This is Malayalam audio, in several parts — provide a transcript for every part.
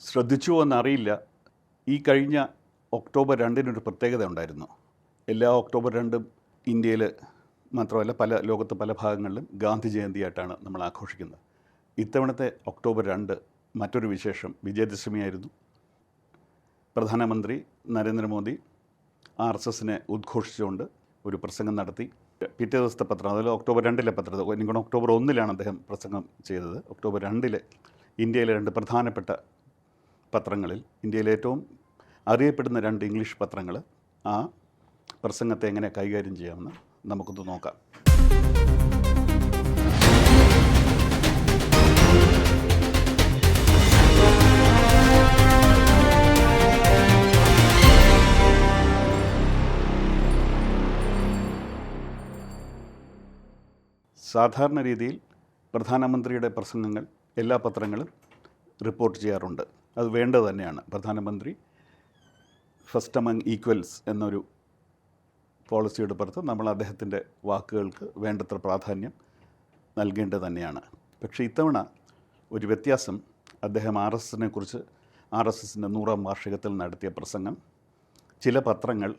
ശ്രദ്ധിച്ചുവോ എന്നറിയില്ല. ഈ കഴിഞ്ഞ ഒക്ടോബർ രണ്ടിനൊരു പ്രത്യേകത ഉണ്ടായിരുന്നു. എല്ലാ ഒക്ടോബർ രണ്ടും ഇന്ത്യയിൽ മാത്രമല്ല പല ലോകത്ത് പല ഭാഗങ്ങളിലും ഗാന്ധി ജയന്തിയായിട്ടാണ് നമ്മൾ ആഘോഷിക്കുന്നത്. ഇത്തവണത്തെ ഒക്ടോബർ രണ്ട് മറ്റൊരു വിശേഷം. വിജയദശമിയായിരുന്നു. പ്രധാനമന്ത്രി നരേന്ദ്രമോദി ആർ എസ് എസിനെ ഉദ്ഘോഷിച്ചുകൊണ്ട് ഒരു പ്രസംഗം നടത്തി. പിറ്റേ ദിവസത്തെ പത്രം അതിൽ ഒക്ടോബർ രണ്ടിലെ എനിക്കൊണ്ട് ഒക്ടോബർ ഒന്നിലാണ് അദ്ദേഹം പ്രസംഗം ചെയ്തത്. ഒക്ടോബർ രണ്ടിലെ ഇന്ത്യയിലെ രണ്ട് പ്രധാനപ്പെട്ട പത്രങ്ങളിൽ ഇന്ത്യയിലെ ഏറ്റവും അറിയപ്പെടുന്ന രണ്ട് ഇംഗ്ലീഷ് പത്രങ്ങൾ ആ പ്രസംഗത്തെ എങ്ങനെ കൈകാര്യം ചെയ്യാമെന്ന് നമുക്കൊന്ന് നോക്കാം. സാധാരണ രീതിയിൽ പ്രധാനമന്ത്രിയുടെ പ്രസംഗങ്ങൾ എല്ലാ പത്രങ്ങളും റിപ്പോർട്ട് ചെയ്യാറുണ്ട്. അത് വേണ്ടത് തന്നെയാണ്. പ്രധാനമന്ത്രി ഫസ്റ്റ് അമംഗ് ഈക്വൽസ് എന്നൊരു പോളിസിയുടെ പുറത്ത് നമ്മൾ അദ്ദേഹത്തിന്റെ വാക്കുകൾക്ക് വേണ്ടത്ര പ്രാധാന്യം നൽകേണ്ടത് തന്നെയാണ്. പക്ഷേ ഇത്തവണ ഒരു വ്യത്യാസം അദ്ദേഹം ആർ എസ് എസിനെ കുറിച്ച് ആർ എസ് എസിന്റെ നൂറാം വാർഷികത്തിൽ നടത്തിയ പ്രസംഗം ചില പത്രങ്ങൾ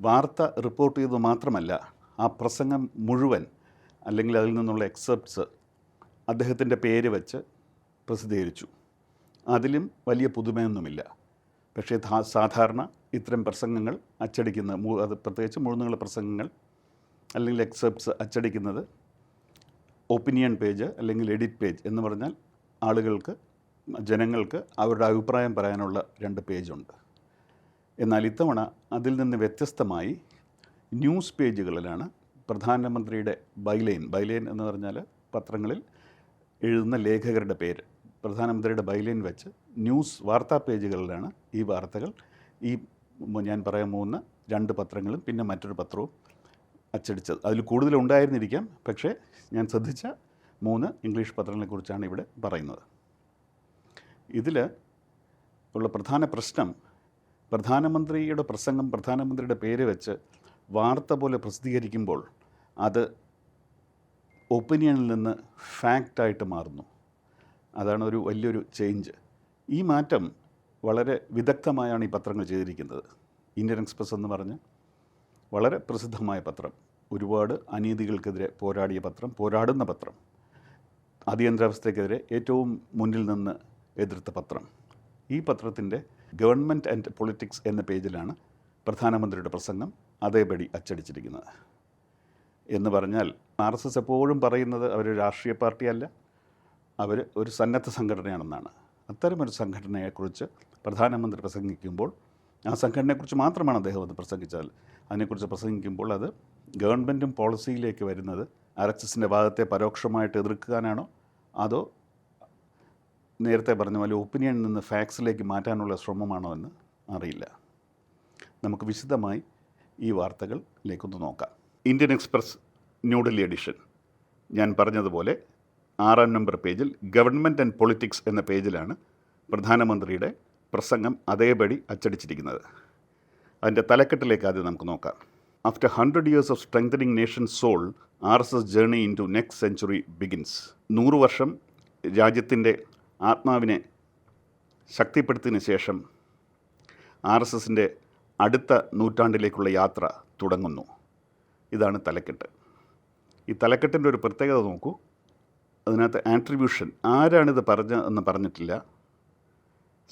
വാർത്ത റിപ്പോർട്ട് ചെയ്തത് മാത്രമല്ല ആ പ്രസംഗം മുഴുവൻ അല്ലെങ്കിൽ അതിൽ നിന്നുള്ള എക്സെപ്റ്റ്സ് അദ്ദേഹത്തിന്റെ പേര് വെച്ച് പ്രസിദ്ധീകരിച്ചു. അതിലും വലിയ പുതുമയൊന്നുമില്ല. പക്ഷേ സാധാരണ ഇത്തരം പ്രസംഗങ്ങൾ അച്ചടിക്കുന്ന അത് പ്രത്യേകിച്ച് മുഴുന്നുള്ള പ്രസംഗങ്ങൾ അല്ലെങ്കിൽ എക്സെപ്റ്റ്സ് അച്ചടിക്കുന്നത് ഒപ്പീനിയൻ പേജ് അല്ലെങ്കിൽ എഡിറ്റ് പേജ് എന്ന് പറഞ്ഞാൽ ആളുകൾക്ക് ജനങ്ങൾക്ക് അവരുടെ അഭിപ്രായം പറയാനുള്ള രണ്ട് പേജുണ്ട് എന്നാൽ ഇത്തവണ അതിൽ നിന്ന് വ്യത്യസ്തമായി ന്യൂസ് പേജുകളിലാണ് പ്രധാനമന്ത്രിയുടെ ബൈലൈൻ ബൈലൈൻ എന്ന് പറഞ്ഞാൽ പത്രങ്ങളിൽ എഴുതുന്ന ലേഖകരുടെ പേര്. പ്രധാനമന്ത്രിയുടെ ബൈലൈൻ വെച്ച് ന്യൂസ് വാർത്താ പേജുകളിലാണ് ഈ വാർത്തകൾ. ഈ ഞാൻ പറയാൻ പോകുന്ന രണ്ട് പത്രങ്ങളും പിന്നെ മറ്റൊരു പത്രവും അച്ചടിച്ചത്. അതിൽ കൂടുതൽ ഉണ്ടായിരുന്നിരിക്കാം. പക്ഷേ ഞാൻ ശ്രദ്ധിച്ച മൂന്ന് ഇംഗ്ലീഷ് പത്രങ്ങളെക്കുറിച്ചാണ് ഇവിടെ പറയുന്നത്. ഇതിൽ ഉള്ള പ്രധാന പ്രശ്നം പ്രധാനമന്ത്രിയുടെ പ്രസംഗം പ്രധാനമന്ത്രിയുടെ പേര് വെച്ച് വാർത്ത പോലെ പ്രസിദ്ധീകരിക്കുമ്പോൾ അത് ഒപ്പീനിയനിൽ നിന്ന് ഫാക്റ്റായിട്ട് മാറുന്നു. അതാണ് ഒരു വലിയൊരു ചേഞ്ച് ഈ മാറ്റം വളരെ വിദഗ്ധമായാണ് ഈ പത്രങ്ങൾ ചെയ്തിരിക്കുന്നത്. ഇന്ത്യൻ എക്സ്പ്രസ് എന്ന് പറഞ്ഞ് വളരെ പ്രസിദ്ധമായ പത്രം. ഒരുപാട് അനീതികൾക്കെതിരെ പോരാടിയ പത്രം പോരാടുന്ന പത്രം. അടിയന്തരാവസ്ഥയ്ക്കെതിരെ ഏറ്റവും മുന്നിൽ നിന്ന് എതിർത്ത പത്രം. ഈ പത്രത്തിന്റെ ഗവൺമെന്റ് ആൻഡ് പൊളിറ്റിക്സ് എന്ന പേജിലാണ് പ്രധാനമന്ത്രിയുടെ പ്രസംഗം അതേപടി അച്ചടിച്ചിരിക്കുന്നത്. എന്ന് പറഞ്ഞാൽ ആർ എസ് എസ് എപ്പോഴും പറയുന്നത് അവർ രാഷ്ട്രീയ പാർട്ടിയല്ല. അവർ ഒരു സന്നദ്ധ സംഘടനയാണെന്നാണ്. അത്തരമൊരു സംഘടനയെക്കുറിച്ച് പ്രധാനമന്ത്രി പ്രസംഗിക്കുമ്പോൾ ആ സംഘടനയെക്കുറിച്ച് മാത്രമാണ് അദ്ദേഹം അത് പ്രസംഗിച്ചാൽ. അതിനെക്കുറിച്ച് പ്രസംഗിക്കുമ്പോൾ അത് ഗവൺമെന്റും പോളിസിയിലേക്ക് വരുന്നത് ആർ എസ് എസിന്റെ ഭാഗത്തെ പരോക്ഷമായിട്ട് എതിർക്കാനാണോ? അതോ നേരത്തെ പറഞ്ഞ പോലെ ഒപ്പീനിയനിൽ നിന്ന് ഫാക്സിലേക്ക് മാറ്റാനുള്ള ശ്രമമാണോ എന്ന് അറിയില്ല. നമുക്ക് വിശദമായി ഈ വാർത്തകളിലേക്കൊന്ന് നോക്കാം. Indian express New Delhi edition. ഞാൻ പറഞ്ഞതുപോലെ ആറാം നമ്പർ പേജിൽ ഗവൺമെന്റ് ആൻഡ് പൊളിറ്റിക്സ് എന്ന പേജിലാണ് പ്രധാനമന്ത്രിയുടെ പ്രസംഗം അതേപടി അച്ചടിച്ചിരിക്കുന്നത്. അതിന്റെ തലക്കെട്ടിലേക്ക് ആദ്യം നമുക്ക് നോക്കാം. After hundred years of strengthening nation soul R S S journey into next century begins നൂറ് വർഷം രാജ്യത്തിന്റെ ആത്മാവിനെ ശക്തിപ്പെടുത്തിയതിന് ശേഷം ആർ എസ് എസിന്റെ അടുത്ത നൂറ്റാണ്ടിലേക്കുള്ള യാത്ര തുടങ്ങുന്നു. ഇതാണ് തലക്കെട്ട്. ഈ തലക്കെട്ടിന്റെ ഒരു പ്രത്യേകത നോക്കൂ. അതിനകത്ത് ആട്രിബ്യൂഷൻ ആരാണിത് പറഞ്ഞ എന്ന് പറഞ്ഞിട്ടില്ല.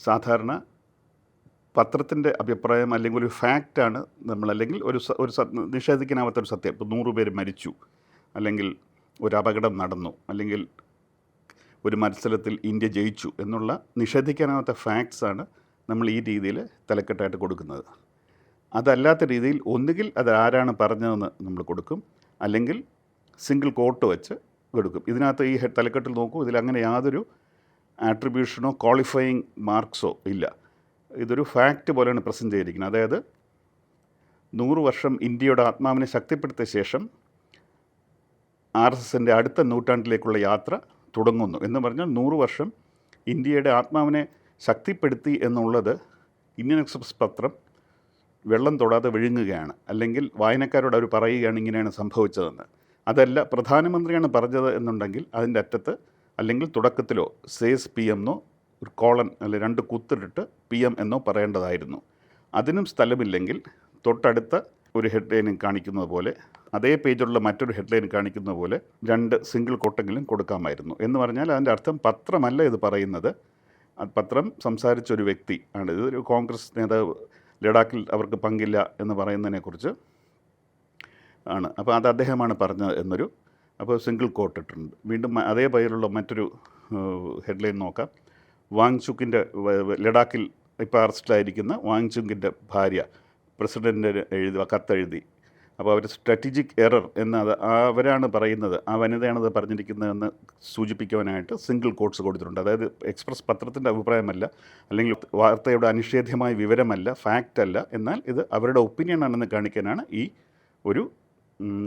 സാധാരണ പത്രത്തിന്റെ അഭിപ്രായം അല്ലെങ്കിൽ ഒരു ഫാക്റ്റാണ് നമ്മൾ അല്ലെങ്കിൽ ഒരു ഒരു സ- നിഷേധിക്കാനാവാത്തൊരു സത്യം. ഇപ്പോൾ നൂറ് പേര് മരിച്ചു. അല്ലെങ്കിൽ ഒരു അപകടം നടന്നു. അല്ലെങ്കിൽ ഒരു മത്സരത്തിൽ ഇന്ത്യ ജയിച്ചു എന്നുള്ള നിഷേധിക്കാനാവാത്ത ഫാക്ട്സാണ് നമ്മൾ ഈ രീതിയിൽ തലക്കെട്ടായിട്ട് കൊടുക്കുന്നത്. അതല്ലാത്ത രീതിയിൽ ഒന്നുകിൽ അത് ആരാണ് പറഞ്ഞതെന്ന് നമ്മൾ കൊടുക്കും. അല്ലെങ്കിൽ സിംഗിൾ കോട്ട് വെച്ച് കൊടുക്കും ഇതിനകത്ത് ഈ തലക്കെട്ടിൽ നോക്കൂ ഇതിൽ അങ്ങനെ യാതൊരു ആട്രിബ്യൂഷനോ ക്വാളിഫയിങ് മാർക്സോ ഇല്ല. ഇതൊരു ഫാക്റ്റ് പോലെയാണ് പ്രസന്റ് ചെയ്തിരിക്കുന്നത്. അതായത് നൂറ് വർഷം ഇന്ത്യയുടെ ആത്മാവിനെ ശക്തിപ്പെടുത്തിയ ശേഷം ആർ എസ് എസിന്റെ അടുത്ത നൂറ്റാണ്ടിലേക്കുള്ള യാത്ര തുടങ്ങുന്നു. എന്ന് പറഞ്ഞാൽ നൂറ് വർഷം ഇന്ത്യയുടെ ആത്മാവിനെ ശക്തിപ്പെടുത്തി എന്നുള്ളത് ഇന്ത്യൻ എക്സ്പ്രസ് പത്രം വെള്ളം തൊടാതെ വിഴുങ്ങുകയാണ്. അല്ലെങ്കിൽ വായനക്കാരോട് അവർ പറയുകയാണ് ഇങ്ങനെയാണ് സംഭവിച്ചതെന്ന്. അതല്ല പ്രധാനമന്ത്രിയാണ് പറഞ്ഞത് എന്നുണ്ടെങ്കിൽ അതിന്റെ അറ്റത്ത് അല്ലെങ്കിൽ തുടക്കത്തിലോ സേസ് പി എന്നോ ഒരു കോളൻ അല്ലെ രണ്ട് കുത്തിട്ടിട്ട് പി എം എന്നോ പറയേണ്ടതായിരുന്നു. അതിനും സ്ഥലമില്ലെങ്കിൽ തൊട്ടടുത്ത ഒരു ഹെഡ്ലൈനും കാണിക്കുന്നത് പോലെ അതേ പേജിലുള്ള മറ്റൊരു ഹെഡ്ലൈൻ കാണിക്കുന്നത് പോലെ രണ്ട് സിംഗിൾ കൊട്ടെങ്കിലും കൊടുക്കാമായിരുന്നു. എന്ന് പറഞ്ഞാൽ അതിന്റെ അർത്ഥം പത്രമല്ല ഇത് പറയുന്നത്. പത്രം സംസാരിച്ച ഒരു വ്യക്തി ആണ്. ഇത് ഒരു കോൺഗ്രസ് നേതാവ് ലഡാക്കിൽ അവർക്ക് പങ്കില്ല എന്ന് പറയുന്നതിനെക്കുറിച്ച് ആണ്. അപ്പോൾ അത് അദ്ദേഹമാണ് പറഞ്ഞത് എന്നൊരു അപ്പോൾ സിംഗിൾ കോട്ട് ഇട്ടിട്ടുണ്ട്. വീണ്ടും അതേ പേരിലുള്ള മറ്റൊരു ഹെഡ്ലൈൻ നോക്കാം. വാങ് വാങ്ചുക്കിന്റെ ലഡാക്കിൽ ഇപ്പോൾ അറസ്റ്റിലായിരിക്കുന്ന വാങ്ചുക്കിന്റെ ഭാര്യ പ്രസിഡന്റിന് എഴുതി കത്തെഴുതി. അപ്പോൾ അവർ സ്ട്രാറ്റജിക് എറർ എന്നത് അവരാണ് പറയുന്നത്. ആ വനിതയാണ് അത് പറഞ്ഞിരിക്കുന്നതെന്ന് സൂചിപ്പിക്കുവാനായിട്ട് സിംഗിൾ കോട്ട്സ് കൊടുത്തിട്ടുണ്ട്. അതായത് എക്സ്പ്രസ് പത്രത്തിന്റെ അഭിപ്രായമല്ല അല്ലെങ്കിൽ വാർത്തയുടെ അനിഷേധ്യമായ വിവരമല്ല ഫാക്റ്റ് അല്ല. എന്നാൽ ഇത് അവരുടെ ഒപ്പീനിയൻ ആണെന്ന് കാണിക്കാനാണ് ഈ ഒരു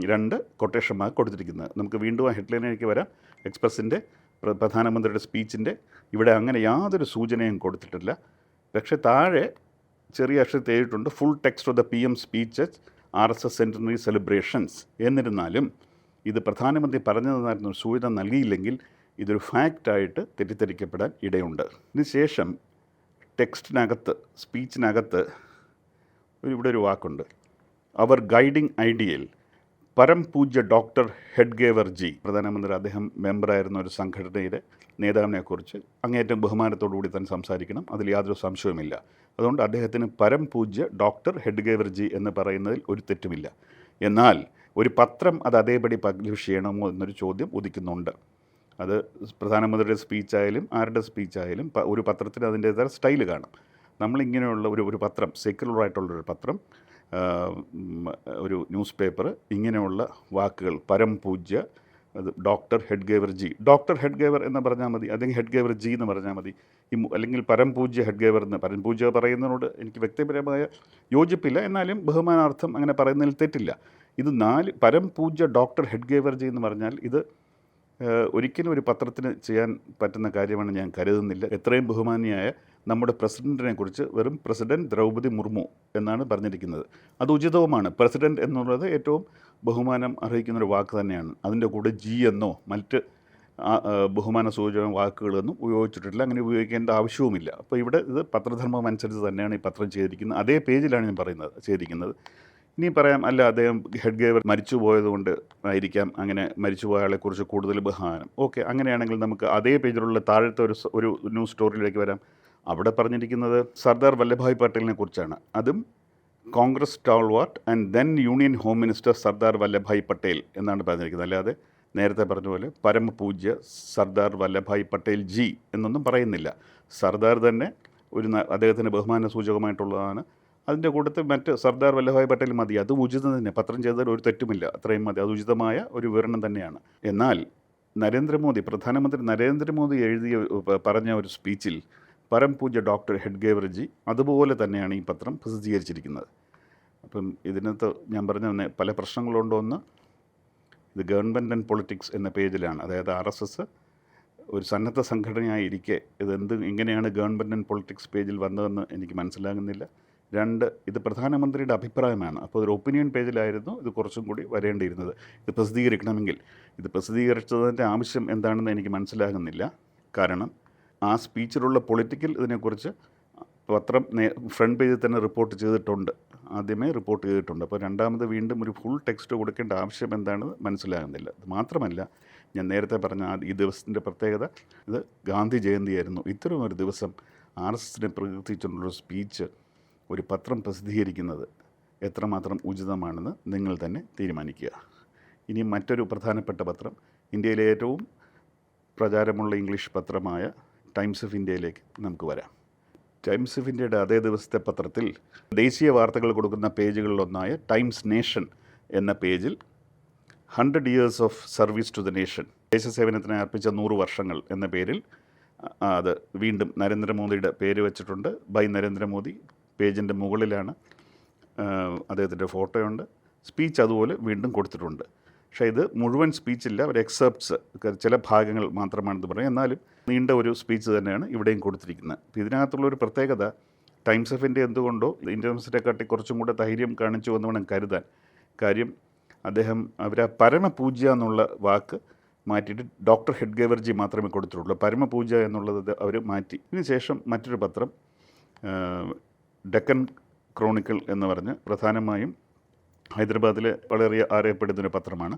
രണ്ട് കൊട്ടേഷൻ മാർക്ക് കൊടുത്തിരിക്കുന്നത്. നമുക്ക് വീണ്ടും ആ ഹെഡ്ലൈനിലേക്ക് വരാം. എക്സ്പ്രസിന്റെ പ്രധാനമന്ത്രിയുടെ സ്പീച്ചിന്റെ ഇവിടെ അങ്ങനെ യാതൊരു സൂചനയും കൊടുത്തിട്ടില്ല. പക്ഷേ താഴെ ചെറിയ അക്ഷരത്തിൽ എഴുതിയിട്ടുണ്ട് full text of the P M speeches R S S centenary celebrations എന്നിരുന്നാലും ഇത് പ്രധാനമന്ത്രി പറഞ്ഞതെന്നായിരുന്നു സൂചന നൽകിയില്ലെങ്കിൽ ഇതൊരു ഫാക്റ്റായിട്ട് തെറ്റിദ്ധരിക്കപ്പെടാൻ ഇടയുണ്ട്. ഇതിനുശേഷം ടെക്സ്റ്റിനകത്ത് സ്പീച്ചിനകത്ത് ഇവിടെ ഒരു വാക്കുണ്ട്. അവർ ഗൈഡിങ് ഐഡിയൽ പരം പൂജ്യ ഡോക്ടർ ഹെഡ്ഗേവർ ജി പ്രധാനമന്ത്രി അദ്ദേഹം മെമ്പറായിരുന്ന ഒരു സംഘടനയുടെ നേതാവിനെക്കുറിച്ച് അങ്ങേറ്റം ബഹുമാനത്തോടുകൂടി തന്നെ സംസാരിക്കണം. അതിൽ യാതൊരു സംശയവുമില്ല. അതുകൊണ്ട് അദ്ദേഹത്തിന് പരം പൂജ്യ ഡോക്ടർ ഹെഡ്ഗേവർ ജി എന്ന് പറയുന്നതിൽ ഒരു തെറ്റുമില്ല. എന്നാൽ ഒരു പത്രം അത് അതേപടി പബ്ലിഷ് ചെയ്യണമോ എന്നൊരു ചോദ്യം ഉദിക്കുന്നുണ്ട്. അത് പ്രധാനമന്ത്രിയുടെ സ്പീച്ചായാലും ആരുടെ സ്പീച്ചായാലും ഒരു പത്രത്തിന് അതിന്റേതായ സ്റ്റൈൽ കാണും. നമ്മളിങ്ങനെയുള്ള ഒരു ഒരു പത്രം സെക്യുലർ ആയിട്ടുള്ളൊരു പത്രം ഒരു ന്യൂസ് പേപ്പർ ഇങ്ങനെയുള്ള വാക്കുകൾ. പരം പൂജ്യ അത് ഡോക്ടർ ഹെഡ്ഗേവർ ജി. ഡോക്ടർ ഹെഡ്ഗേവർ എന്ന് പറഞ്ഞാൽ മതി അല്ലെങ്കിൽ ഹെഡ്ഗേവർ ജി എന്ന് പറഞ്ഞാൽ മതി. ഈ അല്ലെങ്കിൽ പരം പൂജ്യ ഹെഡ്ഗേവർ എന്ന് പരം പൂജ്യ പറയുന്നതിനോട് എനിക്ക് വ്യക്തിപരമായ യോജിപ്പില്ല. എന്നാലും ബഹുമാനാർത്ഥം അങ്ങനെ പറയുന്നതിൽ തെറ്റില്ല. ഇത് നാല് പരം പൂജ്യ ഡോക്ടർ ഹെഡ്ഗേവർ ജി എന്ന് പറഞ്ഞാൽ ഇത് ഒരിക്കലും ഒരു പത്രത്തിന് ചെയ്യാൻ പറ്റുന്ന കാര്യമാണ് ഞാൻ കരുതുന്നില്ല. എത്രയും ബഹുമാനിയായ നമ്മുടെ പ്രസിഡന്റിനെ കുറിച്ച് വെറും പ്രസിഡന്റ് ദ്രൗപദി മുർമു എന്നാണ് പറഞ്ഞിരിക്കുന്നത്. അത് ഉചിതവുമാണ്. പ്രസിഡന്റ് എന്നുള്ളത് ഏറ്റവും ബഹുമാനം അർഹിക്കുന്ന ഒരു വാക്ക് തന്നെയാണ്. അതിന്റെ കൂടെ ജി എന്നോ മറ്റ് ബഹുമാന സൂചക വാക്കുകളൊന്നും ഉപയോഗിച്ചിട്ടില്ല. അങ്ങനെ ഉപയോഗിക്കേണ്ട ആവശ്യവുമില്ല. അപ്പോൾ ഇവിടെ ഇത് പത്രധർമ്മം അനുസരിച്ച് തന്നെയാണ് ഈ പത്രം ചെയ്തിരിക്കുന്നത്. അതേ പേജിലാണ് ഞാൻ പറയുന്നത് ചെയ്തിരിക്കുന്നത്. ഇനി പറയാം അല്ല അദ്ദേഹം ഹെഡ് ഗേവർ മരിച്ചു പോയതുകൊണ്ട് ആയിരിക്കാം അങ്ങനെ മരിച്ചുപോയ ആളെക്കുറിച്ച് കൂടുതൽ ബഹാനം ഓക്കെ അങ്ങനെയാണെങ്കിൽ നമുക്ക് അതേ പേജിലുള്ള താഴത്തെ ഒരു ഒരു ന്യൂസ് സ്റ്റോറിയിലേക്ക് വരാം. അവിടെ പറഞ്ഞിരിക്കുന്നത് സർദാർ വല്ലഭായ് പട്ടേലിനെ കുറിച്ചാണ്. അതും Congress stalwart and then union home minister Sardar Vallabhbhai Patel എന്നാണ് പറഞ്ഞിരിക്കുന്നത്. അല്ലാതെ നേരത്തെ പറഞ്ഞ പോലെ പരമപൂജ്യ സർദാർ വല്ലഭായ് പട്ടേൽ ജി എന്നൊന്നും പറയുന്നില്ല. സർദാർ തന്നെ ഒരു അദ്ദേഹത്തിന്റെ ബഹുമാന സൂചകമായിട്ടുള്ളതാണ് അതിന്റെ കൂട്ടത്തിൽ മറ്റ് സർദാർ വല്ലഭായ് പട്ടേൽ മതി അത് ഉചിതം തന്നെ. പത്രം ചെയ്തതിൽ ഒരു തെറ്റുമില്ല അത്രയും മതി. അത് ഉചിതമായ ഒരു വിവരണം തന്നെയാണ്. എന്നാൽ നരേന്ദ്രമോദി പ്രധാനമന്ത്രി നരേന്ദ്രമോദി എഴുതിയ പറഞ്ഞ ഒരു സ്പീച്ചിൽ പരംപൂജ്യ ഡോക്ടർ ഹെഡ്ഗേവർജി അതുപോലെ തന്നെയാണ് ഈ പത്രം പ്രസിദ്ധീകരിച്ചിരിക്കുന്നത്. അപ്പം ഇതിനകത്ത് ഞാൻ പറഞ്ഞ പല പ്രശ്നങ്ങളുണ്ടോ എന്ന് ഇത് ഗവൺമെന്റ് ആൻഡ് പൊളിറ്റിക്സ് എന്ന പേജിലാണ്. അതായത് ആർ എസ് എസ് ഒരു സന്നദ്ധ സംഘടനയായിരിക്കെ ഇതെന്ത് എങ്ങനെയാണ് ഗവൺമെന്റ് ആൻഡ് പൊളിറ്റിക്സ് പേജിൽ വന്നതെന്ന് എനിക്ക് മനസ്സിലാകുന്നില്ല. രണ്ട് ഇത് പ്രധാനമന്ത്രിയുടെ അഭിപ്രായമാണ്. അപ്പോൾ ഒരു ഒപ്പീനിയൻ പേജിലായിരുന്നു ഇത് കുറച്ചും കൂടി വരേണ്ടിയിരുന്നത്. ഇത് പ്രസിദ്ധീകരിക്കണമെങ്കിൽ. ഇത് പ്രസിദ്ധീകരിച്ചതിന്റെ ആവശ്യം എന്താണെന്ന് എനിക്ക് മനസ്സിലാകുന്നില്ല. കാരണം ആ സ്പീച്ചിലുള്ള പൊളിറ്റിക്കൽ ഇതിനെക്കുറിച്ച് പത്രം ഫ്രണ്ട് പേജിൽ തന്നെ റിപ്പോർട്ട് ചെയ്തിട്ടുണ്ട്. ആദ്യമേ റിപ്പോർട്ട് ചെയ്തിട്ടുണ്ട്. അപ്പോൾ രണ്ടാമത് വീണ്ടും ഒരു ഫുൾ ടെക്സ്റ്റ് കൊടുക്കേണ്ട ആവശ്യം എന്താണെന്ന് മനസ്സിലാകുന്നില്ല. അത് മാത്രമല്ല ഞാൻ നേരത്തെ പറഞ്ഞ ആ ഈ ദിവസത്തിന്റെ പ്രത്യേകത ഇത് ഗാന്ധി ജയന്തിയായിരുന്നു. ഇത്തരം ഒരു ദിവസം ആർ എസ് എസിനെ പ്രകീർത്തിച്ചുകൊണ്ടുള്ള സ്പീച്ച് ഒരു പത്രം പ്രസിദ്ധീകരിക്കുന്നത് എത്രമാത്രം ഉചിതമാണെന്ന് നിങ്ങൾ തന്നെ തീരുമാനിക്കുക. ഇനി മറ്റൊരു പ്രധാനപ്പെട്ട പത്രം ഇന്ത്യയിലെ ഏറ്റവും പ്രചാരമുള്ള ഇംഗ്ലീഷ് പത്രമായ ടൈംസ് ഓഫ് ഇന്ത്യയിലേക്ക് നമുക്ക് വരാം. ടൈംസ് ഓഫ് ഇന്ത്യയുടെ അതേ ദിവസത്തെ പത്രത്തിൽ ദേശീയ വാർത്തകൾ കൊടുക്കുന്ന പേജുകളിലൊന്നായ ടൈംസ് നേഷൻ എന്ന പേജിൽ hundred years of service to the nation ദേശസേവനത്തിന് അർപ്പിച്ച നൂറ് വർഷങ്ങൾ എന്ന പേരിൽ അത് വീണ്ടും നരേന്ദ്രമോദിയുടെ പേര് വെച്ചിട്ടുണ്ട്. ബൈ നരേന്ദ്രമോദി പേജിന്റെ മുകളിലാണ് അദ്ദേഹത്തിന്റെ ഫോട്ടോയുണ്ട്. സ്പീച്ച് അതുപോലെ വീണ്ടും കൊടുത്തിട്ടുണ്ട്. പക്ഷേ ഇത് മുഴുവൻ സ്പീച്ചില്ല ഒരു എക്സെപ്റ്റ്സ് ചില ഭാഗങ്ങൾ മാത്രമാണെന്ന് പറയും. എന്നാലും നീണ്ട ഒരു സ്പീച്ച് തന്നെയാണ് ഇവിടെയും കൊടുത്തിരിക്കുന്നത്. അപ്പോൾ ഇതിനകത്തുള്ള ഒരു പ്രത്യേകത ടൈംസ് ഓഫ് ഇന്ത്യ എന്തുകൊണ്ടോ ഇന്ത്യൻസിനെക്കാട്ടി കുറച്ചും കൂടെ ധൈര്യം കാണിച്ചു എന്ന് വേണം കരുതാൻ. കാര്യം അദ്ദേഹം അവർ ആ പരമപൂജ്യ എന്നുള്ള വാക്ക് മാറ്റിയിട്ട് ഡോക്ടർ ഹെഡ്ഗേവർജി മാത്രമേ കൊടുത്തിട്ടുള്ളൂ. പരമപൂജ എന്നുള്ളത് അവർ മാറ്റി. ഇതിനുശേഷം മറ്റൊരു പത്രം ഡെക്കൻ ക്രോണിക്കിൾ എന്ന് പറഞ്ഞ് പ്രധാനമായും ഹൈദരാബാദിലെ വളരെ അറിയപ്പെടുന്നൊരു പത്രമാണ്.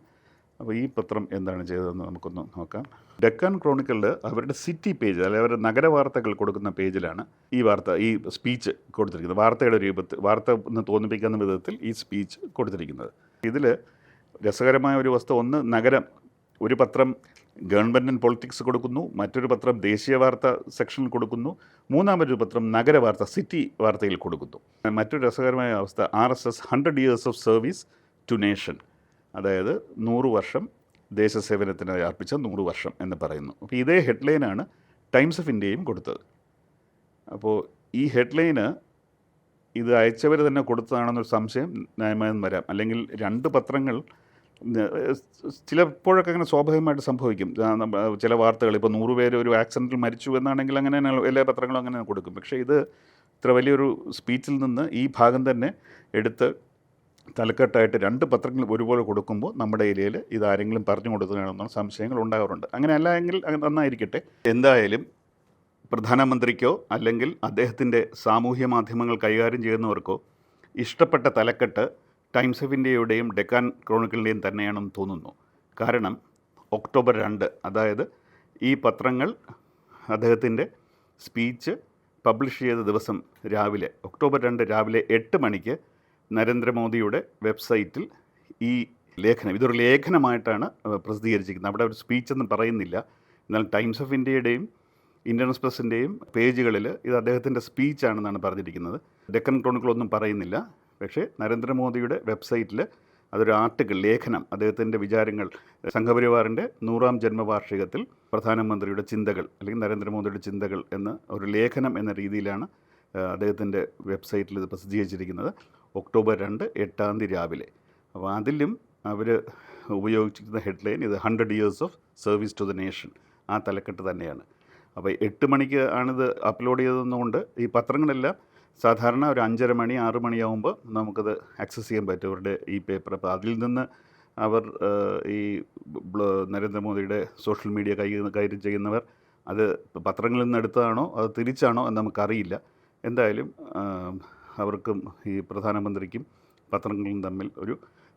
അപ്പോൾ ഈ പത്രം എന്താണ് ചെയ്തതെന്ന് നമുക്കൊന്ന് നോക്കാം. ഡെക്കാൻ ക്രോണിക്കിളിൽ അവരുടെ സിറ്റി പേജ് അല്ലെങ്കിൽ അവരുടെ നഗരവാർത്തകൾ കൊടുക്കുന്ന പേജിലാണ് ഈ വാർത്ത ഈ സ്പീച്ച് കൊടുത്തിരിക്കുന്നത്. വാർത്തയുടെ രൂപത്തിൽ വാർത്ത എന്ന് തോന്നിപ്പിക്കുന്ന വിധത്തിൽ ഈ സ്പീച്ച് കൊടുത്തിരിക്കുന്നത്. ഇതിൽ രസകരമായ ഒരു വസ്തു ഒന്ന് നഗരം ഒരു പത്രം ഗവൺമെന്റ് പൊളിറ്റിക്സ് കൊടുക്കുന്നു മറ്റൊരു പത്രം ദേശീയ വാർത്ത സെക്ഷനിൽ കൊടുക്കുന്നു മൂന്നാമതൊരു പത്രം നഗരവാർത്ത സിറ്റി വാർത്തയിൽ കൊടുക്കുന്നു. മറ്റൊരു രസകരമായ അവസ്ഥ R S S hundred years of service to nation അതായത് നൂറ് വർഷം ദേശസേവനത്തിനായി അർപ്പിച്ച നൂറ് വർഷം എന്ന് പറയുന്നു. അപ്പോൾ ഇതേ ഹെഡ്ലൈനാണ് ടൈംസ് ഓഫ് ഇന്ത്യയും കൊടുത്തത്. അപ്പോൾ ഈ ഹെഡ്ലൈന് ഇത് അയച്ചവർ തന്നെ കൊടുത്തതാണെന്നൊരു സംശയം ന്യായമായെന്ന് വരാം. അല്ലെങ്കിൽ രണ്ട് പത്രങ്ങൾ ചിലപ്പോഴൊക്കെ അങ്ങനെ സ്വാഭാവികമായിട്ട് സംഭവിക്കും. ചില വാർത്തകൾ ഇപ്പോൾ നൂറ് പേര് ഒരു ആക്സിഡന്റിൽ മരിച്ചു എന്നാണെങ്കിൽ അങ്ങനെ എല്ലാ പത്രങ്ങളും അങ്ങനെ കൊടുക്കും. പക്ഷേ ഇത് ഇത്ര വലിയൊരു സ്പീച്ചിൽ നിന്ന് ഈ ഭാഗം തന്നെ എടുത്ത് തലക്കെട്ടായിട്ട് രണ്ട് പത്രങ്ങൾ ഒരുപോലെ കൊടുക്കുമ്പോൾ നമ്മുടെ ഏരിയയിൽ ഇത് ആരെങ്കിലും പറഞ്ഞു കൊടുക്കുകയാണെന്നുള്ള സംശയങ്ങൾ ഉണ്ടാകാറുണ്ട്. അങ്ങനെ അല്ല എങ്കിൽ നന്നായിരിക്കട്ടെ. എന്തായാലും പ്രധാനമന്ത്രിക്കോ അല്ലെങ്കിൽ അദ്ദേഹത്തിന്റെ സാമൂഹ്യ മാധ്യമങ്ങൾ കൈകാര്യം ചെയ്യുന്നവർക്കോ ഇഷ്ടപ്പെട്ട തലക്കെട്ട് ടൈംസ് ഓഫ് ഇന്ത്യയുടെയും ഡെക്കാൻ ക്രോണിക്കിളിന്റെയും തന്നെയാണെന്ന് തോന്നുന്നു. കാരണം ഒക്ടോബർ രണ്ട് അതായത് ഈ പത്രങ്ങൾ അദ്ദേഹത്തിന്റെ സ്പീച്ച് പബ്ലിഷ് ചെയ്ത ദിവസം രാവിലെ ഒക്ടോബർ രണ്ട് രാവിലെ എട്ട് മണിക്ക് നരേന്ദ്രമോദിയുടെ വെബ്സൈറ്റിൽ ഈ ലേഖനം ഇതൊരു ലേഖനമായിട്ടാണ് പ്രസിദ്ധീകരിച്ചിരിക്കുന്നത്. അവിടെ ഒരു സ്പീച്ച് എന്ന് പറയുന്നില്ല. എന്നാൽ ടൈംസ് ഓഫ് ഇന്ത്യയുടെയും ഇന്ത്യൻ എക്സ്പ്രസിന്റെയും പേജുകളിൽ ഇത് അദ്ദേഹത്തിന്റെ സ്പീച്ചാണെന്നാണ് പറഞ്ഞിരിക്കുന്നത്. ഡെക്കൻ ക്രോണിക്കിൾ ഒന്നും പറയുന്നില്ല. പക്ഷേ നരേന്ദ്രമോദിയുടെ വെബ്സൈറ്റിൽ അതൊരു ആർട്ടിക്കിൾ ലേഖനം അദ്ദേഹത്തിന്റെ വിചാരങ്ങൾ സംഘപരിവാറിന്റെ നൂറാം ജന്മവാർഷികത്തിൽ പ്രധാനമന്ത്രിയുടെ ചിന്തകൾ അല്ലെങ്കിൽ നരേന്ദ്രമോദിയുടെ ചിന്തകൾ എന്ന ഒരു ലേഖനം എന്ന രീതിയിലാണ് അദ്ദേഹത്തിന്റെ വെബ്സൈറ്റിൽ ഇത് പ്രസിദ്ധീകരിച്ചിരിക്കുന്നത്. ഒക്ടോബർ രണ്ട് എട്ടാം തീയതി രാവിലെ. അപ്പോൾ അതിലും അവർ ഉപയോഗിച്ചിരിക്കുന്ന ഹെഡ്ലൈൻ ഇത് hundred years of service to the nation ആ തലക്കെട്ട് തന്നെയാണ്. അപ്പോൾ എട്ട് മണിക്ക് ആണിത് അപ്ലോഡ് ചെയ്തതെന്നുകൊണ്ട് ഈ പത്രങ്ങളെല്ലാം സാധാരണ ഒരു അഞ്ചര മണി ആറ് മണിയാവുമ്പോൾ നമുക്കത് ആക്സസ് ചെയ്യാൻ പറ്റും. അവരുടെ ഈ പേപ്പർ അപ്പോൾ അതിൽ നിന്ന് അവർ ഈ നരേന്ദ്രമോദിയുടെ സോഷ്യൽ മീഡിയ കൈ കൈകാര്യം ചെയ്യുന്നവർ അത് പത്രങ്ങളിൽ നിന്ന് എടുത്തതാണോ അത് തിരിച്ചാണോ എന്ന് നമുക്കറിയില്ല. എന്തായാലും അവർക്കും ഈ പ്രധാനമന്ത്രിക്കും പത്രങ്ങളും തമ്മിൽ ഒരു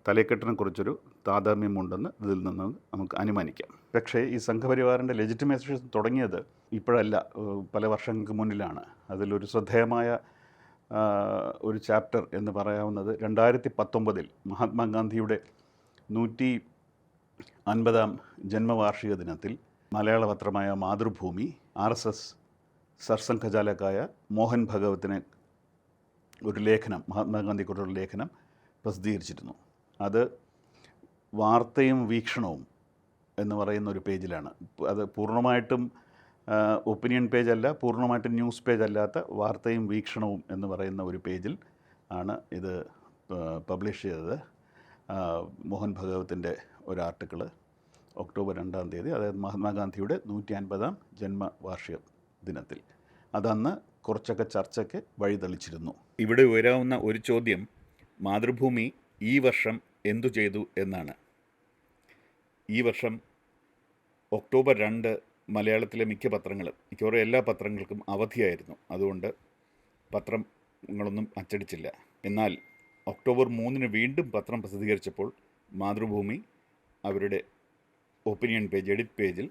തലക്കെട്ടിനെ കുറിച്ചൊരു താതാമ്യമുണ്ടെന്ന് ഇതിൽ നിന്ന് നമുക്ക് അനുമാനിക്കാം. പക്ഷേ ഈ സംഘപരിവാറിന്റെ ലെജിറ്റിമേഷൻ തുടങ്ങിയത് ഇപ്പോഴല്ല പല വർഷങ്ങൾക്ക് മുന്നിലാണ്. അതിലൊരു ശ്രദ്ധേയമായ ഒരു ചാപ്റ്റർ എന്ന് പറയാവുന്നത് രണ്ടായിരത്തി പത്തൊമ്പതിൽ മഹാത്മാഗാന്ധിയുടെ നൂറ്റി അൻപതാം ജന്മവാർഷിക ദിനത്തിൽ മലയാള പത്രമായ മാതൃഭൂമി ആർ എസ് എസ് സർസംഘചാലകായ മോഹൻ ഭഗവത്തിനെ ഒരു ലേഖനം മഹാത്മാഗാന്ധിക്കുറിച്ചുള്ള ലേഖനം പ്രസിദ്ധീകരിച്ചിരുന്നു. അത് വാർത്തയും വീക്ഷണവും എന്ന് പറയുന്ന ഒരു പേജിലാണ്. അത് പൂർണമായിട്ടും ഒപ്പീനിയൻ പേജ് അല്ല പൂർണമായിട്ടും ന്യൂസ് പേജ് അല്ലാത്ത വാർത്തയും വീക്ഷണവും എന്ന് പറയുന്ന ഒരു പേജിൽ ആണ് ഇത് പബ്ലിഷ് ചെയ്തത്. മോഹൻ ഭഗവത്തിന്റെ ഒരു ആർട്ടിക്കിൾ ഒക്ടോബർ രണ്ടാം തീയതി അതായത് മഹാത്മാഗാന്ധിയുടെ നൂറ്റി അൻപതാം ജന്മവാർഷിക ദിനത്തിൽ. അതന്ന് കുറച്ചൊക്കെ ചർച്ചയ്ക്ക് വഴിതെളിച്ചിരുന്നു. ഇവിടെ ഉയരാവുന്ന ഒരു ചോദ്യം മാതൃഭൂമി ഈ വർഷം എന്തു ചെയ്തു എന്നാണ്. ഈ വർഷം ഒക്ടോബർ രണ്ട് മലയാളത്തിലെ മിക്ക പത്രങ്ങളും മിക്കവാറും എല്ലാ പത്രങ്ങൾക്കും അവധിയായിരുന്നു. അതുകൊണ്ട് പത്രങ്ങളൊന്നും അച്ചടിച്ചില്ല. എന്നാൽ ഒക്ടോബർ മൂന്നിന് വീണ്ടും പത്രം പ്രസിദ്ധീകരിച്ചപ്പോൾ മാതൃഭൂമി അവരുടെ ഒപ്പീനിയൻ പേജ് എഡിറ്റ് പേജിൽ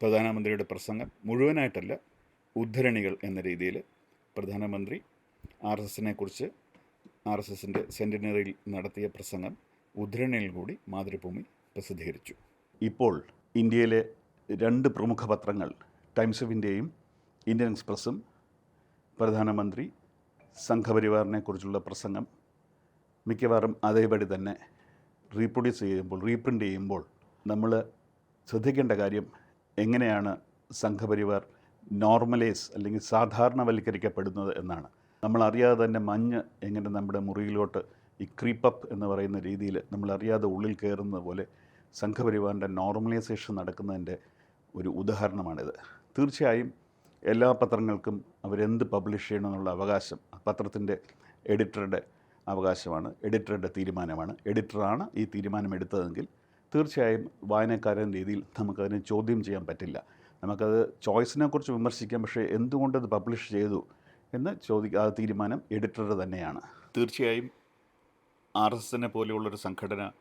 പ്രധാനമന്ത്രിയുടെ പ്രസംഗം മുഴുവനായിട്ടല്ല ഉദ്ധരണികൾ എന്ന രീതിയിൽ പ്രധാനമന്ത്രി ആർ എസ് എസിനെ കുറിച്ച് ആർ എസ് എസിന്റെ സെന്റിനറിയിൽ നടത്തിയ പ്രസംഗം ഉദ്ധരണിയിൽ കൂടി മാതൃഭൂമി പ്രസിദ്ധീകരിച്ചു. ഇപ്പോൾ ഇന്ത്യയിലെ രണ്ട് പ്രമുഖ പത്രങ്ങൾ ടൈംസ് ഓഫ് ഇന്ത്യയും ഇന്ത്യൻ എക്സ്പ്രസ്സും പ്രധാനമന്ത്രി സംഘപരിവാറിനെ കുറിച്ചുള്ള പ്രസംഗം മിക്കവാറും അതേപടി തന്നെ റീപ്രൊഡ്യൂസ് ചെയ്യുമ്പോൾ റീപ്രിന്റ് ചെയ്യുമ്പോൾ നമ്മൾ ശ്രദ്ധിക്കേണ്ട കാര്യം എങ്ങനെയാണ് സംഘപരിവാർ നോർമലൈസ് അല്ലെങ്കിൽ സാധാരണവൽക്കരിക്കപ്പെടുന്നത് എന്നാണ്. നമ്മൾ അറിയാതെ തന്നെ മഞ്ഞ് എങ്ങനെ നമ്മുടെ മുറിയിലോട്ട് ഈ ക്രീപ്പപ്പ് എന്ന് പറയുന്ന രീതിയിൽ നമ്മൾ അറിയാതെ ഉള്ളിൽ കയറുന്നത് പോലെ സംഘപരിവാറിന്റെ നോർമലൈസേഷൻ നടക്കുന്നതിന്റെ ഒരു ഉദാഹരണമാണിത്. തീർച്ചയായും എല്ലാ പത്രങ്ങൾക്കും അവരെന്ത് പബ്ലിഷ് ചെയ്യണമെന്നുള്ള അവകാശം പത്രത്തിന്റെ എഡിറ്ററുടെ അവകാശമാണ് എഡിറ്ററുടെ തീരുമാനമാണ്. എഡിറ്ററാണ് ഈ തീരുമാനം എടുത്തതെങ്കിൽ തീർച്ചയായും വായനക്കാരൻ രീതിയിൽ നമുക്കതിനെ ചോദ്യം ചെയ്യാൻ പറ്റില്ല. നമുക്കത് ചോയ്സിനെക്കുറിച്ച് വിമർശിക്കാം പക്ഷേ എന്തുകൊണ്ടത് പബ്ലിഷ് ചെയ്തു എന്ന് ചോദിക്കുക ആ തീരുമാനം എഡിറ്ററുടെ തന്നെയാണ്. തീർച്ചയായും ആർ എസ് എസിനെ പോലെയുള്ളൊരു സംഘടന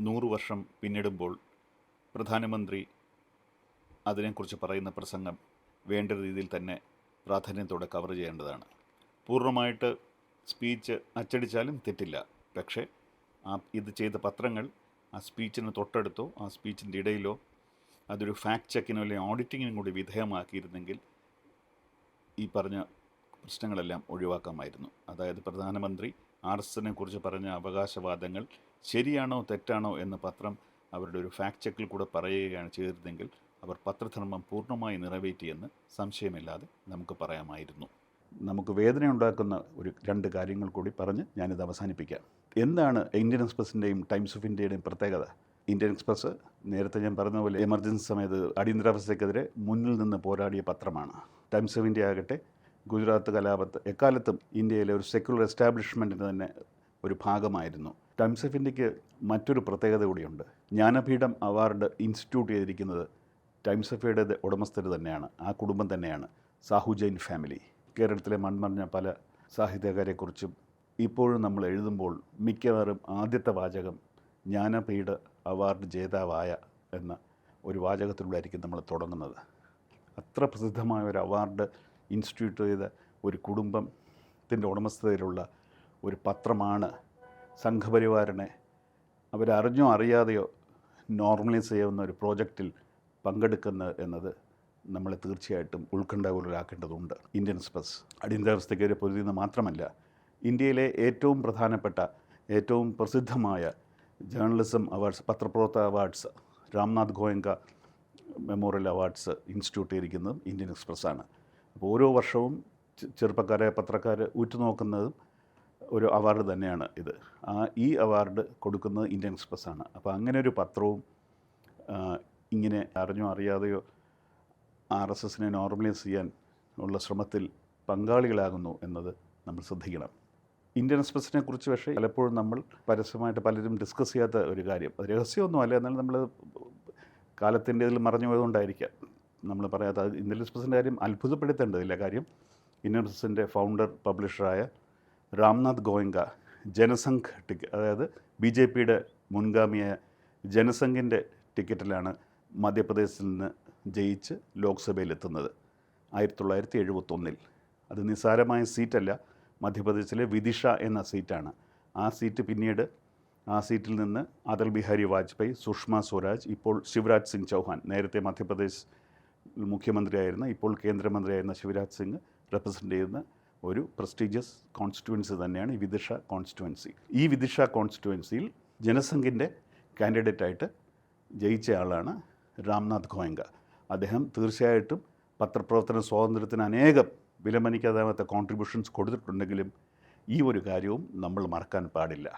നൂറ് വർഷം പിന്നിടുമ്പോൾ പ്രധാനമന്ത്രി അതിനെക്കുറിച്ച് പറയുന്ന പ്രസംഗം വേണ്ട രീതിയിൽ തന്നെ പ്രാധാന്യത്തോടെ കവർ ചെയ്യേണ്ടതാണ്. പൂർണമായിട്ട് സ്പീച്ച് അച്ചടിച്ചാലും തെറ്റില്ല. പക്ഷേ ആ ഇത് ചെയ്ത പത്രങ്ങൾ ആ സ്പീച്ചിന് തൊട്ടടുത്തോ ആ സ്പീച്ചിന്റെ ഇടയിലോ അതൊരു ഫാക്ട് ചെക്കിനോ അല്ലെങ്കിൽ ഓഡിറ്റിങ്ങിനും കൂടി വിധേയമാക്കിയിരുന്നെങ്കിൽ ഈ പറഞ്ഞ പ്രശ്നങ്ങളെല്ലാം ഒഴിവാക്കാമായിരുന്നു. അതായത് പ്രധാനമന്ത്രി ആർ എസ് എസിനെ കുറിച്ച് പറഞ്ഞ അവകാശവാദങ്ങൾ ശരിയാണോ തെറ്റാണോ എന്ന് പത്രം അവരുടെ ഒരു ഫാക്ട് ചെക്കിൽ കൂടെ പറയുകയാണ് ചെയ്തിരുന്നെങ്കിൽ അവർ പത്രധർമ്മം പൂർണമായി നിറവേറ്റിയെന്ന് സംശയമില്ലാതെ നമുക്ക് പറയാമായിരുന്നു. നമുക്ക് വേദന ഉണ്ടാക്കുന്ന ഒരു രണ്ട് കാര്യങ്ങൾ കൂടി പറഞ്ഞ് ഞാനിത് അവസാനിപ്പിക്കാം. എന്താണ് ഇന്ത്യൻ എക്സ്പ്രസിന്റെയും ടൈംസ് ഓഫ് ഇന്ത്യയുടെയും പ്രത്യേകത? ഇന്ത്യൻ എക്സ്പ്രസ് നേരത്തെ ഞാൻ പറഞ്ഞ പോലെ എമർജൻസി സമയത്ത് അടിയന്തരാവസ്ഥയ്ക്കെതിരെ മുന്നിൽ നിന്ന് പോരാടിയ പത്രമാണ്. ടൈംസ് ഓഫ് ഇന്ത്യ ആകട്ടെ ഗുജറാത്ത് കലാപത്ത് എക്കാലത്തും ഇന്ത്യയിലെ ഒരു സെക്യുലർ എസ്റ്റാബ്ലിഷ്മെന്റിന് തന്നെ ഒരു ഭാഗമായിരുന്നു. ടൈംസ് ഓഫ് ഇന്ത്യയ്ക്ക് മറ്റൊരു പ്രത്യേകത കൂടിയുണ്ട്. ജ്ഞാനപീഠം അവാർഡ് ഇൻസ്റ്റിറ്റ്യൂട്ട് ചെയ്തിരിക്കുന്നത് ടൈംസ് ഓഫ് ഇയുടെ ഉടമസ്ഥർ തന്നെയാണ്. ആ കുടുംബം തന്നെയാണ്. സാഹു ജൈൻ ഫാമിലി. കേരളത്തിലെ മൺമറിഞ്ഞ പല സാഹിത്യകാരെക്കുറിച്ചും ഇപ്പോഴും നമ്മൾ എഴുതുമ്പോൾ മിക്കവാറും ആദ്യത്തെ വാചകം ജ്ഞാനപീഠ അവാർഡ് ജേതാവായ എന്ന ഒരു വാചകത്തിലൂടെയായിരിക്കും നമ്മൾ തുടങ്ങുന്നത്. അത്ര പ്രസിദ്ധമായ ഒരു അവാർഡ് ഇൻസ്റ്റിറ്റ്യൂട്ട് ചെയ്ത ഒരു കുടുംബത്തിന്റെ ഉടമസ്ഥതയിലുള്ള ഒരു പത്രമാണ് സംഘപരിവാരനെ അവരറിഞ്ഞോ അറിയാതെയോ നോർമലൈസ് ചെയ്യാവുന്ന ഒരു പ്രോജക്റ്റിൽ പങ്കെടുക്കുന്നത് എന്നത് നമ്മളെ തീർച്ചയായിട്ടും ഉത്കണ്ഠകുലരാക്കേണ്ടതുണ്ട് ഇന്ത്യൻ എക്സ്പ്രസ് അടിയന്തരാവസ്ഥയ്ക്കെതിരെ നിന്ന് മാത്രമല്ല ഇന്ത്യയിലെ ഏറ്റവും പ്രധാനപ്പെട്ട ഏറ്റവും പ്രസിദ്ധമായ ജേർണലിസം അവാർഡ്സ് പത്രപ്രവർത്തക awards Ramnath Goenka memorial awards institute ചെയ്തിരിക്കുന്നതും Indian എക്സ്പ്രസ്സാണ്. അപ്പോൾ ഓരോ വർഷവും ചെറുപ്പക്കാരെ പത്രക്കാർ ഉറ്റുനോക്കുന്നതും ഒരു അവാർഡ് തന്നെയാണ് ഇത്. ആ ഈ അവാർഡ് കൊടുക്കുന്നത് ഇന്ത്യൻ എക്സ്പ്രസ്സാണ്. അപ്പോൾ അങ്ങനെ ഒരു പത്രവും ഇങ്ങനെ അറിഞ്ഞോ അറിയാതെയോ ആർ എസ് എസിനെ നോർമലൈസ് ചെയ്യാൻ ഉള്ള ശ്രമത്തിൽ പങ്കാളികളാകുന്നു എന്നത് നമ്മൾ ശ്രദ്ധിക്കണം. ഇന്ത്യൻ എക്സ്പ്രസിനെ കുറിച്ച് പക്ഷേ പലപ്പോഴും നമ്മൾ പരസ്യമായിട്ട് പലരും ഡിസ്കസ് ചെയ്യാത്ത ഒരു കാര്യം. അത് രഹസ്യമൊന്നുമല്ല എന്നാലും നമ്മൾ കാലത്തിന്റെ ഇതിൽ മറഞ്ഞു പോയതുകൊണ്ടായിരിക്കാം. നമ്മൾ പറയാത്ത ഇന്ത്യൻ എക്സ്പ്രസിന്റെ കാര്യം അത്ഭുതപ്പെടുത്തേണ്ടതില്ല. കാര്യം ഇന്ത്യൻ എക്സ്പ്രസിന്റെ ഫൗണ്ടർ പബ്ലിഷറായ രാംനാഥ് ഗോയങ്ക ജനസംഘ് ടിക്കറ്റ് അതായത് ബി ജെ പിയുടെ മുൻഗാമിയായ ജനസംഘിന്റെ ടിക്കറ്റിലാണ് മധ്യപ്രദേശിൽ നിന്ന് ജയിച്ച് ലോക്സഭയിലെത്തുന്നത്. ആയിരത്തി തൊള്ളായിരത്തി എഴുപത്തൊന്നിൽ അത് നിസ്സാരമായ സീറ്റല്ല. മധ്യപ്രദേശിലെ വിദിഷ എന്ന സീറ്റാണ്. ആ സീറ്റ് പിന്നീട് ആ സീറ്റിൽ നിന്ന് അടൽ ബിഹാരി വാജ്പേയി സുഷമ സ്വരാജ് ഇപ്പോൾ ശിവരാജ് സിംഗ് ചൗഹാൻ നേരത്തെ മധ്യപ്രദേശ് മുഖ്യമന്ത്രിയായിരുന്ന ഇപ്പോൾ കേന്ദ്രമന്ത്രിയായിരുന്ന ശിവരാജ് സിംഗ് റെപ്രസെന്റ് ചെയ്യുന്ന ഒരു പ്രസ്റ്റീജിയസ് കോൺസ്റ്റിറ്റുവൻസി തന്നെയാണ് ഈ വിദിഷ കോൺസ്റ്റിറ്റുവൻസി ഈ വിദിഷ കോൺസ്റ്റിറ്റുവൻസിയിൽ ജനസംഘിന്റെ കാൻഡിഡേറ്റായിട്ട് ജയിച്ച ആളാണ് രാംനാഥ് ഗോയങ്ക. അദ്ദേഹം തീർച്ചയായിട്ടും പത്രപ്രവർത്തന സ്വാതന്ത്ര്യത്തിന് അനേകം വിലമനിക്കാതാവാത്ത കോൺട്രിബ്യൂഷൻസ് കൊടുത്തിട്ടുണ്ടെങ്കിലും ഈ ഒരു കാര്യവും നമ്മൾ മറക്കാൻ പാടില്ല.